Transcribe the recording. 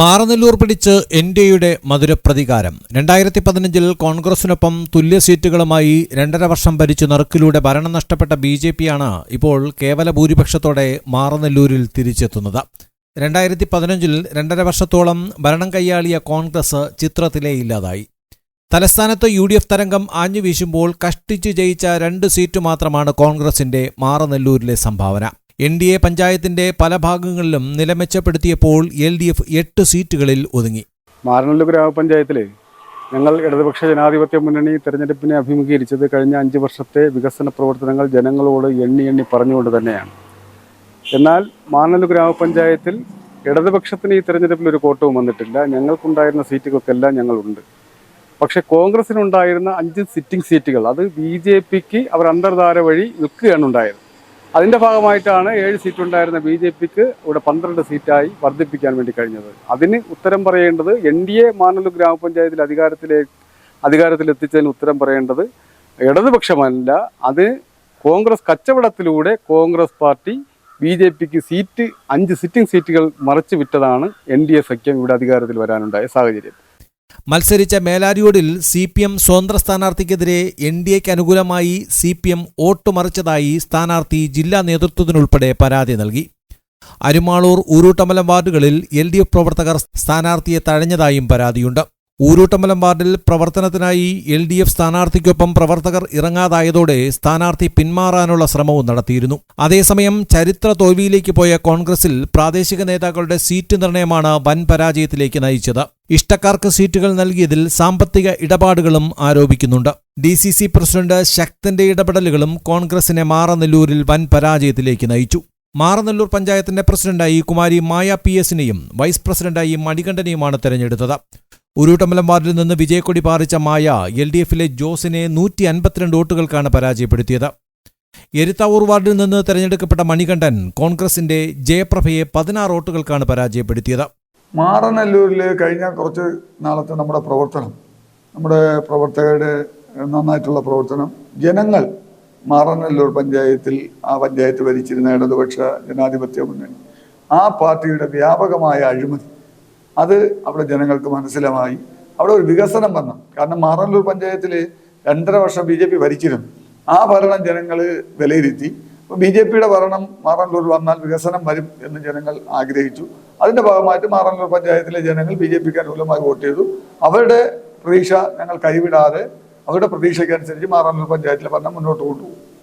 മാറനെല്ലൂർ പിടിച്ച് എൻ എൻഡിഎയുടെ മധുരപ്രതികാരം. രണ്ടായിരത്തി പതിനഞ്ചിൽ കോൺഗ്രസിനൊപ്പം തുല്യ സീറ്റുകളുമായി രണ്ടര വർഷം ഭരിച്ചു നറുക്കിലൂടെ ഭരണം നഷ്ടപ്പെട്ട ബി ജെ പിയാണ് ഇപ്പോൾ കേവല ഭൂരിപക്ഷത്തോടെ മാറനെല്ലൂരിൽ തിരിച്ചെത്തുന്നത്. രണ്ടായിരത്തി പതിനഞ്ചിൽ രണ്ടര വർഷത്തോളം ഭരണം കൈയാളിയ കോൺഗ്രസ് ചിത്രത്തിലേ ഇല്ലാതായി. തലസ്ഥാനത്ത് യു ഡി എഫ് തരംഗം ആഞ്ഞു വീശുമ്പോൾ കഷ്ടിച്ച് ജയിച്ച രണ്ട് സീറ്റ് മാത്രമാണ് കോൺഗ്രസിന്റെ മാറനെല്ലൂരിലെ സംഭാവന. എൻ ഡി എ പഞ്ചായത്തിന്റെ പല ഭാഗങ്ങളിലും നിലമെച്ചപ്പെടുത്തിയപ്പോൾ എൽ ഡി എഫ് എട്ട് സീറ്റുകളിൽ ഒതുങ്ങി. മാരനല്ലൂർ ഗ്രാമപഞ്ചായത്തിലെ ഞങ്ങൾ ഇടതുപക്ഷ ജനാധിപത്യ മുന്നണി തെരഞ്ഞെടുപ്പിനെ അഭിമുഖീകരിച്ചത് കഴിഞ്ഞ അഞ്ച് വർഷത്തെ വികസന പ്രവർത്തനങ്ങൾ ജനങ്ങളോട് എണ്ണി എണ്ണി പറഞ്ഞുകൊണ്ട് തന്നെയാണ്. എന്നാൽ മാനല്ലൂർ ഗ്രാമപഞ്ചായത്തിൽ ഇടതുപക്ഷത്തിന് ഈ തെരഞ്ഞെടുപ്പിൽ ഒരു കോട്ടവും വന്നിട്ടില്ല. ഞങ്ങൾക്കുണ്ടായിരുന്ന സീറ്റുകൾക്കെല്ലാം ഞങ്ങളുണ്ട്. പക്ഷെ കോൺഗ്രസിനുണ്ടായിരുന്ന അഞ്ച് സിറ്റിംഗ് സീറ്റുകൾ അത് ബി ജെ പിക്ക് അവർ അന്തർധാര വഴി വിൽക്കുകയാണ് ഉണ്ടായത്. അതിന്റെ ഭാഗമായിട്ടാണ് ഏഴ് സീറ്റ് ഉണ്ടായിരുന്ന ബി ജെ പിക്ക് ഇവിടെ പന്ത്രണ്ട് സീറ്റായി വർദ്ധിപ്പിക്കാൻ വേണ്ടി കഴിഞ്ഞത്. അതിന് ഉത്തരം പറയേണ്ടത് എൻ ഡി എ മാനല്ലൂർ ഗ്രാമപഞ്ചായത്തിൽ അധികാരത്തിലെ അധികാരത്തിലെത്തിച്ചതിന് ഉത്തരം പറയേണ്ടത് ഇടതുപക്ഷമല്ല. അത് കോൺഗ്രസ് കച്ചവടത്തിലൂടെ കോൺഗ്രസ് പാർട്ടി ബി ജെ പിക്ക് സീറ്റ് അഞ്ച് സിറ്റിംഗ് സീറ്റുകൾ മറച്ചു വിറ്റതാണ് എൻ ഡി എ സഖ്യം ഇവിടെ അധികാരത്തിൽ വരാനുണ്ടായ സാഹചര്യം. മത്സരിച്ച മേലാരിയോടിൽ സി പി എം സ്വതന്ത്ര സ്ഥാനാർത്ഥിക്കെതിരെ എൻ ഡി എക്ക് അനുകൂലമായി സി പി എം വോട്ട് മറിച്ചതായി സ്ഥാനാർത്ഥി ജില്ലാ നേതൃത്വത്തിനുൾപ്പെടെ പരാതി നൽകി. അരുമാളൂർ ഊരൂട്ടമ്പലം വാർഡുകളിൽ എൽ ഡി എഫ് പ്രവർത്തകർ സ്ഥാനാർത്ഥിയെ തഴഞ്ഞതായും പരാതിയുണ്ട്. ഊരൂട്ടമ്പലം വാർഡിൽ പ്രവർത്തനത്തിനായി എൽ ഡി എഫ് സ്ഥാനാർത്ഥിക്കൊപ്പം പ്രവർത്തകർ ഇറങ്ങാതായതോടെ സ്ഥാനാർത്ഥി പിന്മാറാനുള്ള ശ്രമവും നടത്തിയിരുന്നു. അതേസമയം ചരിത്ര തോൽവിയിലേക്ക് പോയ കോൺഗ്രസിൽ പ്രാദേശിക നേതാക്കളുടെ സീറ്റ് നിർണയമാണ് വൻ പരാജയത്തിലേക്ക് നയിച്ചത്. ഇഷ്ടക്കാർക്ക് സീറ്റുകൾ നൽകിയതിൽ സാമ്പത്തിക ഇടപാടുകളും ആരോപിക്കുന്നുണ്ട്. ഡി സി സി പ്രസിഡന്റ് ശക്തന്റെ ഇടപെടലുകളും കോൺഗ്രസിനെ മാറനെല്ലൂരിൽ വൻ പരാജയത്തിലേക്ക് നയിച്ചു. മാറനെല്ലൂർ പഞ്ചായത്തിന്റെ പ്രസിഡന്റായി കുമാരി മായ പി എസിനെയും വൈസ് പ്രസിഡന്റായി മണികണ്ഠനെയുമാണ് തെരഞ്ഞെടുത്തത്. ഉരുട്ടമ്പലം വാർഡിൽ നിന്ന് വിജയക്കൊടി പാറിച്ച മായ എൽ ഡി എഫിലെ ജോസിനെ നൂറ്റി അൻപത്തിരണ്ട് വോട്ടുകൾക്കാണ് പരാജയപ്പെടുത്തിയത്. എരുത്താവൂർ വാർഡിൽ നിന്ന് തെരഞ്ഞെടുക്കപ്പെട്ട മണികണ്ഠൻ കോൺഗ്രസിന്റെ ജയപ്രഭയെ പതിനാറ് വോട്ടുകൾക്കാണ് പരാജയപ്പെടുത്തിയത്. മാറനല്ലൂരിൽ കഴിഞ്ഞ കുറച്ച് നാളത്തെ നമ്മുടെ പ്രവർത്തനം നമ്മുടെ പ്രവർത്തകരുടെ നന്നായിട്ടുള്ള പ്രവർത്തനം ജനങ്ങൾ മാറനല്ലൂർ പഞ്ചായത്തിൽ ആ പഞ്ചായത്ത് ഭരിച്ചിരുന്ന ഇടതുപക്ഷ ജനാധിപത്യ മുന്നണി ആ പാർട്ടിയുടെ വ്യാപകമായ അഴിമതി അത് അവിടെ ജനങ്ങൾക്ക് മനസ്സിലായി. അവിടെ ഒരു വികസനം വന്നു. കാരണം മാറന്നൂർ പഞ്ചായത്തിൽ രണ്ടര വർഷം ബി ജെ പി ഭരിച്ചിരുന്നു. ആ ഭരണം ജനങ്ങൾ വിലയിരുത്തി. അപ്പോൾ ബി ജെ പിയുടെ ഭരണം മാറന്നൂർ വന്നാൽ വികസനം വരും എന്ന് ജനങ്ങൾ ആഗ്രഹിച്ചു. അതിന്റെ ഭാഗമായിട്ട് മാറന്നൂർ പഞ്ചായത്തിലെ ജനങ്ങൾ ബി ജെ പിക്ക് അനുകൂലമായി വോട്ട് ചെയ്തു. അവരുടെ പ്രതീക്ഷ ഞങ്ങൾ കൈവിടാതെ അവരുടെ പ്രതീക്ഷയ്ക്കനുസരിച്ച് മാറന്നൂർ പഞ്ചായത്തിലെ ഭരണം മുന്നോട്ട് കൊണ്ടുപോകും.